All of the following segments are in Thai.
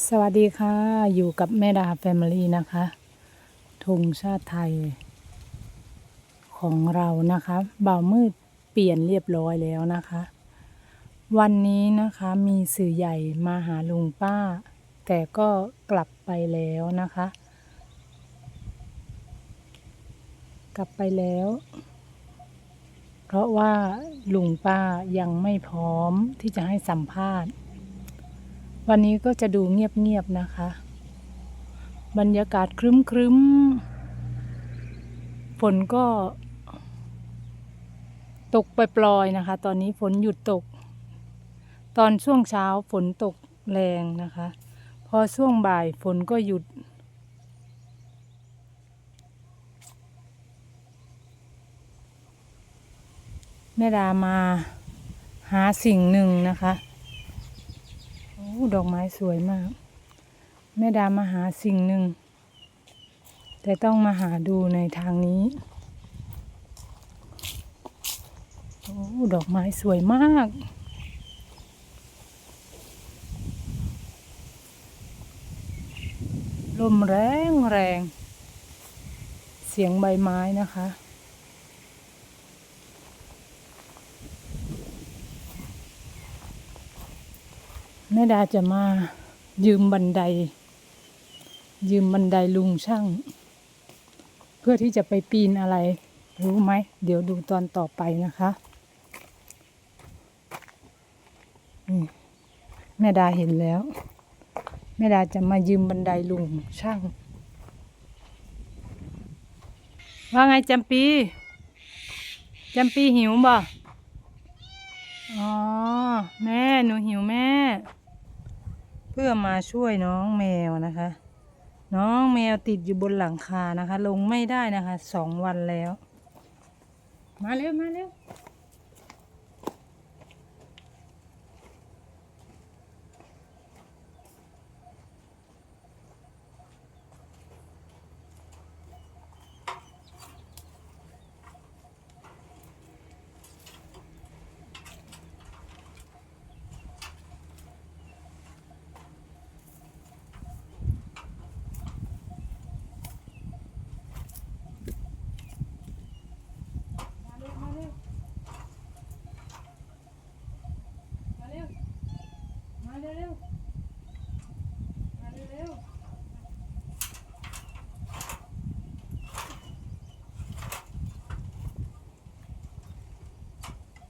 สวัสดีค่ะ อยู่กับแม่ดาแฟมิลี่นะคะธงชาติไทย ของเรานะคะบ่าวมืดเปลี่ยนเรียบร้อยแล้วนะคะ วันนี้นะคะมีสื่อใหญ่มาหาลุงป้า แต่ก็กลับไปแล้วนะคะ กลับไปแล้ว เพราะว่าลุงป้ายังไม่พร้อมที่จะให้สัมภาษณ์ วันนี้ก็จะดูเงียบๆนะคะ บรรยากาศครึ้มๆ ฝนก็ ตกปล่อยๆนะคะ ตอนนี้ฝนหยุดตก ตอนช่วงเช้าฝนตกแรงนะคะ พอช่วงบ่ายฝนก็หยุด แม่ดามาหาสิ่งหนึ่งนะคะ ดอกไม้สวยมาก แม่ดามาหาสิ่งหนึ่ง แต่ต้องมาหาดูในทางนี้โอ้ดอกไม้สวยมาก ลมแรงแรง เสียงใบไม้นะคะ แม่ดาจะมายืมบันได ยืมบันไดลุงช่าง เพื่อที่จะไปปีนอะไร รู้ไหม เดี๋ยวดูตอนต่อไปนะคะแม่ดาเห็นแล้ว แม่ดาจะมายืมบันไดลุงช่าง ว่าไงจำปีจำปีหิวบ่อ๋อ แม่ หนูหิวแม่ เพื่อมาช่วยน้องแมวนะคะ น้องแมวติดอยู่บนหลังคานะคะ ลงไม่ได้นะคะสองวันแล้ว มาเร็วมาเร็ว มาเร็ว มาเร็ว มาเร็ว มาเร็วเร็วมาเร็วเร็ว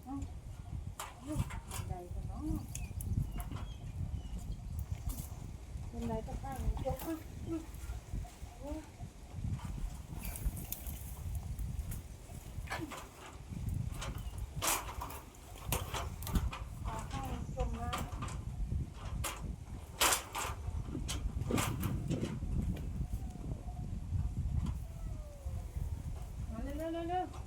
เอาลูกบันไดกันเนาะบันไดตะข้างยกมามาโอ้ยขาข้างจมน้ำ มา เ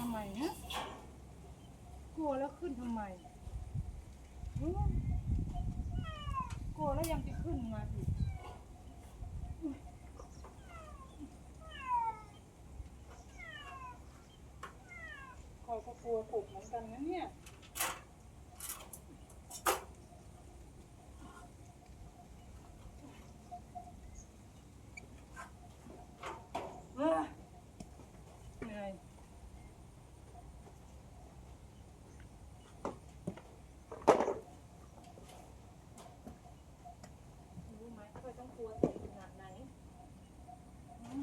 ทำไมฮะกลัวแล้วขึ้นทำไมหือกลัวแล้วยังจะขึ้นมาอีกคอยก็กลัวกบเหมือนกันนะเนี่ย เอ้อเหนื่อยรู้ไหมเคยต้องกลัวตัวขนาดไหนอืม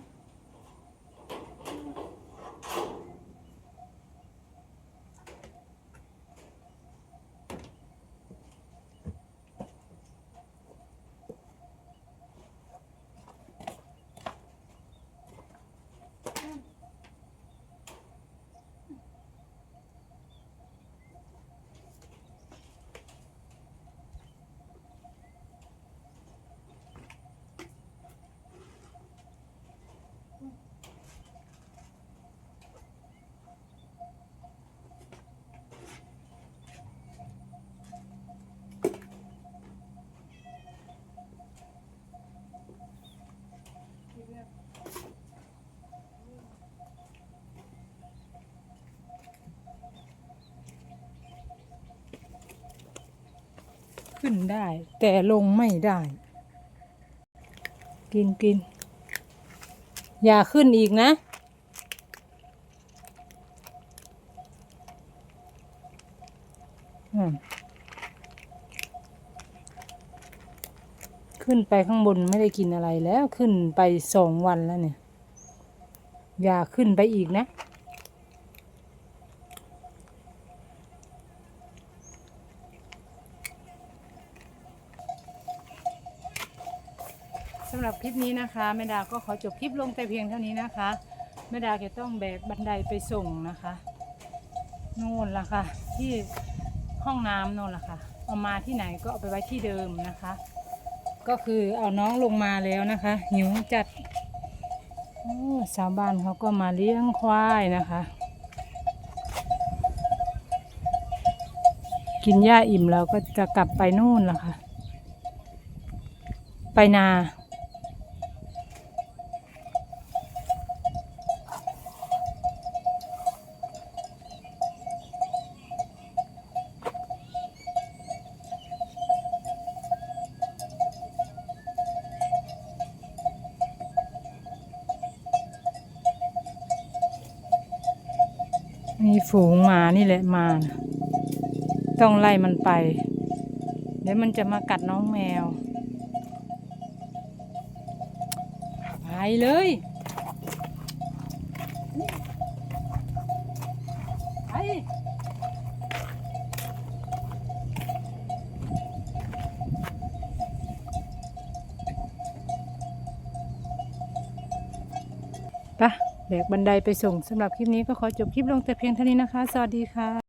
คิดเนี่ย ขึ้นได้ แต่ลงไม่ได้ กินกิน อย่าขึ้นอีกนะ ขึ้นไปข้างบนไม่ได้กินอะไรแล้ว ขึ้นไปสองวันแล้วเนี่ย อย่าขึ้นไปอีกนะำหรับคลิปนี้นะคะแม่ดาก็ขอจบคลิปลงแต่เพียงเท่านี้นะคะแม่ดาจะต้องแบกบันไดไปส่งนะคะนู่นล่ะค่ะ ที่ห้องน้ำนู่นล่ะค่ะเอามาที่ไหนก็เอาไปไว้ที่เดิมนะคะ ก็คือเอาน้องลงมาแล้วนะคะ หิวจัดชาวบ้านเขาก็มาเลี้ยงควายนะคะ กินหญ้าอิ่มแล้วก็จะกลับไปนู่นล่ะค่ะ ไปนา มีฝูงหมานี่แหละมานะต้องไล่มันไป เดี๋ยวมันจะมากัดน้องแมว ไปเลย ไป ไปะ แบกบันไดไปส่งสำหรับคลิปนี้ก็ขอจบคลิปลงแต่เพียงเท่านี้นะคะ สวัสดีค่ะ